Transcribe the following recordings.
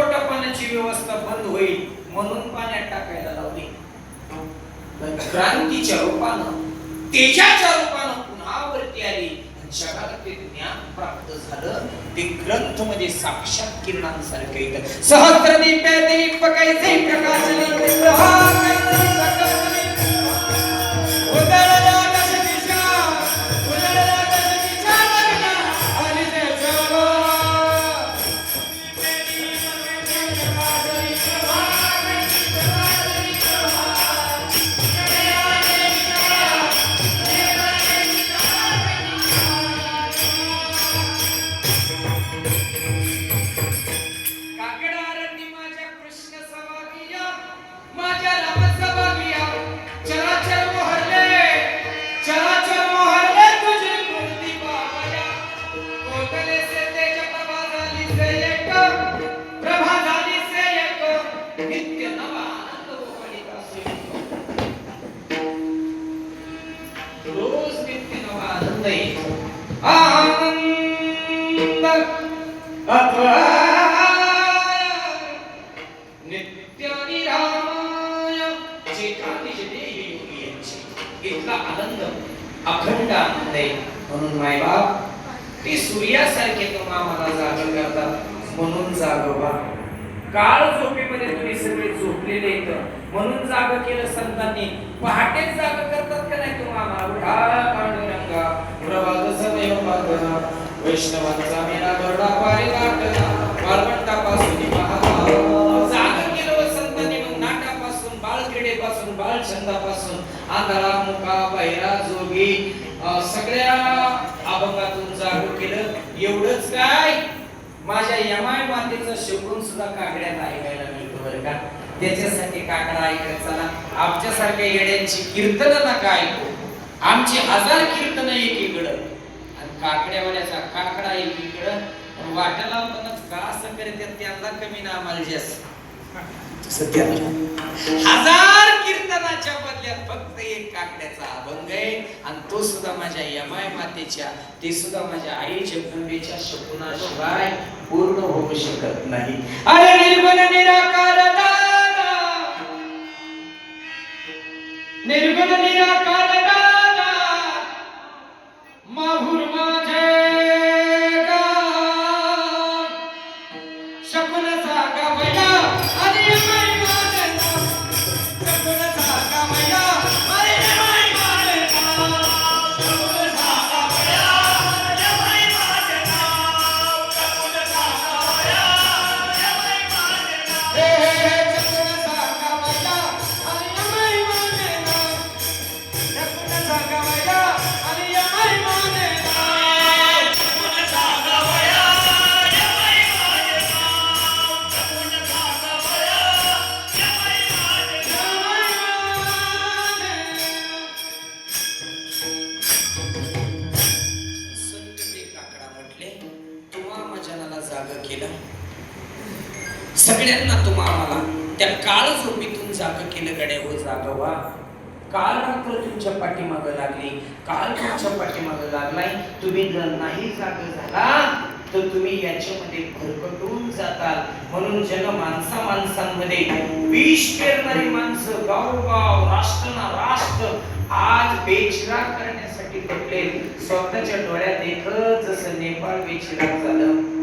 पाण्याची व्यवस्था बंद होईल म्हणून पाण्यात टाकायला लावली. क्रांतीच्या रूपानं तेजाच्या रूपानं पुन्हा वरती आली. जगात जगाला ते ज्ञान प्राप्त झालं. ते ग्रंथ म्हणजे साक्षात किरणांसारखं येतं. सहस्र दीप्या प्रकाशन नवा आनंद येतो आनंद अथवा जे योगी यांचे इतका आनंद अखंड आनंद आहे. म्हणून मायबाप ते सूर्यासारखे तुम्हा मला जाग करतात म्हणून जागोबा. काळ झोपेमध्ये तुम्ही सगळे झोपलेले आहेत. म्हणून जाग केलं संतांनी. पहाटेच जाग करतात का नाही तुम्हाला उठा पांडुरंगा वैष्णवांचा मेरा गरडा पारी गाठला वाळवंटापासून जाग केलं व संतांनी मग नाटापासून बालक्रीडेपासून बालछंदापासून. आंधळा मुका बहिरा जोगी. सगळ्या अभंगातून जाग केलं. एवढंच काय? माझ्या यमाय मातेचं शिकून सुद्धा काकड्यात ऐकायला मिळतं बरं का? त्याच्यासाठी काकडा ऐकत चला. आमच्यासारख्या येड्यांची कीर्तन नका ऐकू. आमची हजार कीर्तन एकीकडं. आणि काकड्यावाल्याचा काकडा एकीकडं. आणि वाटा लावतानाच का असं करतात त्यांना कमी ना आम्हाला जास्त. सध्या हजार कीर्तनाच्या बदल्यात फक्त एक काकड्याचा अभंग आहे. आणि तो सुद्धा माझ्या यमाय मातेच्या ते सुद्धा माझ्या आईच्या जगदंबेच्या शकुनाशिवाय पूर्ण होऊ शकत नाही. अरे निर्गुण निराकार दादा! निर्गुण निराकार जाग केलं. सगळ्यांना तुम्हा आम्हाला त्या काळ झोपीतून जाग केलं गड्या हो जागवा. काल रात्र तुमच्या पाठीमाग लागली. काल तुमच्या पाठीमाग लागलाय. तुम्ही जर नाही जाग झाला तर तुम्ही याच्यामध्ये भरकटून जाताल. म्हणून जन माणसा माणसांमध्ये विष पेरणारी माणसं गाव गाव राष्ट्र ना राष्ट्र आज बेचिराग करण्यासाठी भेटले स्वतःच्या डोळ्यात देखत जसं नेपाळ बेचिराग झालं.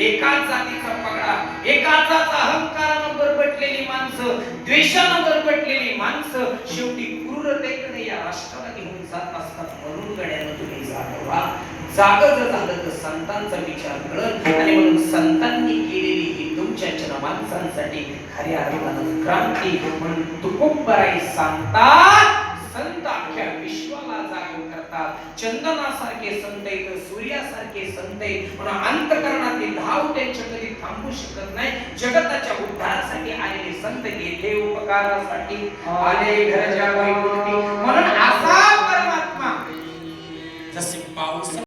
एकाच जातीचा पगडा एकाचाच अहंकारानं बरबटलेली माणसं द्वेषानं बरबटलेली माणसं शेवटी क्रूरतेकडे या राष्ट्राला घेऊन जात असतात. म्हणून गड्यानं तुम्ही जागवा जाग जर झालं तर संतांचा विचार कळत आणि म्हणून संतांनी केलेली ही तुमच्या जनमानसांसाठी खऱ्या अर्थानं क्रांती. म्हणून तुकुंबराई सांगतात जाग चंदनासारखे संत आहेत सूर्यासारखे संत आहेत. म्हणून अंतकरणातील धाव त्यांच्या कधी थांबू शकत नाही. जगताच्या उद्धारासाठी आलेले संत येथे उपकारासाठी आले घरच्या म्हणून